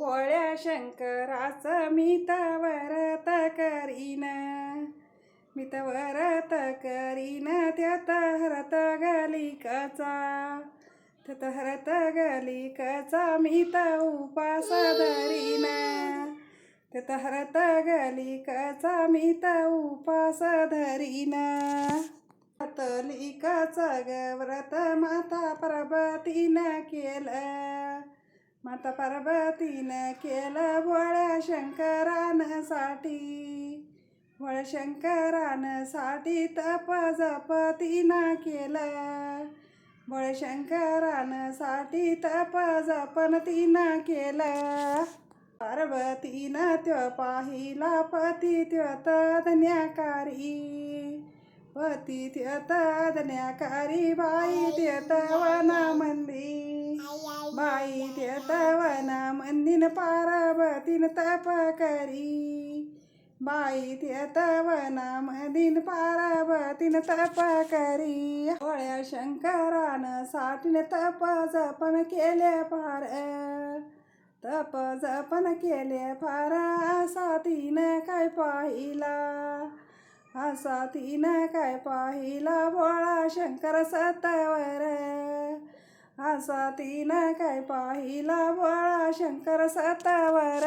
भोळ्या शंकराच मी तर करीन. मी तर करीन त्यात हरत गलिकचा. त्यात हरत गलिकचा मी तर उपास धरीन. त्यात हरत गलिकचा मी तर उपास धरीन. कथलिकाचं गव्रत माता प्रभतीनं केलं. माता पार्वतीनं केलं भोळ्या शंकरानसाठी. साठी शंकरानसाठी साठी तप जप तिनं केलं. भोळ्या शंकरानसाठी तप जपन तिनं केलं. पार्वतीनं त्यो पाहिला पती त्यो तज्ञाकारी. पती त्यो तज्ञाकारी बाई त्यो ना मंदिन पार्वतीन तप करी. बाई त्यात वना मंदिन पार्वतीन तप करी. होळ्या शंकरानं साठीन तप जपन केले फार. तप जपन केले फार असा तिनं काय पाहिला? असा तिनं काय पाहिला? भोळा शंकर सतवर असा तिनं काय पाहिला बाळा शंकर सतावर.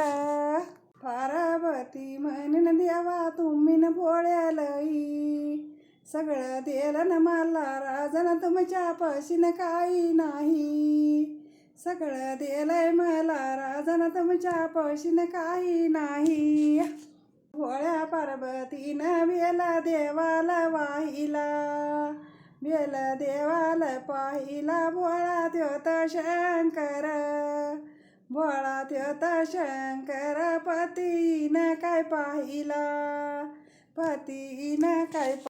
पार्वती म्हणून देवा तुम्ही न भोळ्या लई. सगळं दिलं न मला राजन तुमच्या पशीन काही नाही. सगळं दिलंय मला राजन तुमच्या पशीन काही नाही. भोळ्या पार्वतीनं वेला देवाला वाहिला. बेल देवाला पाहिला भोळा त्योता शंकर. भोळा त्योता शंकर पतीनं काय पाहिला? पतीनं काय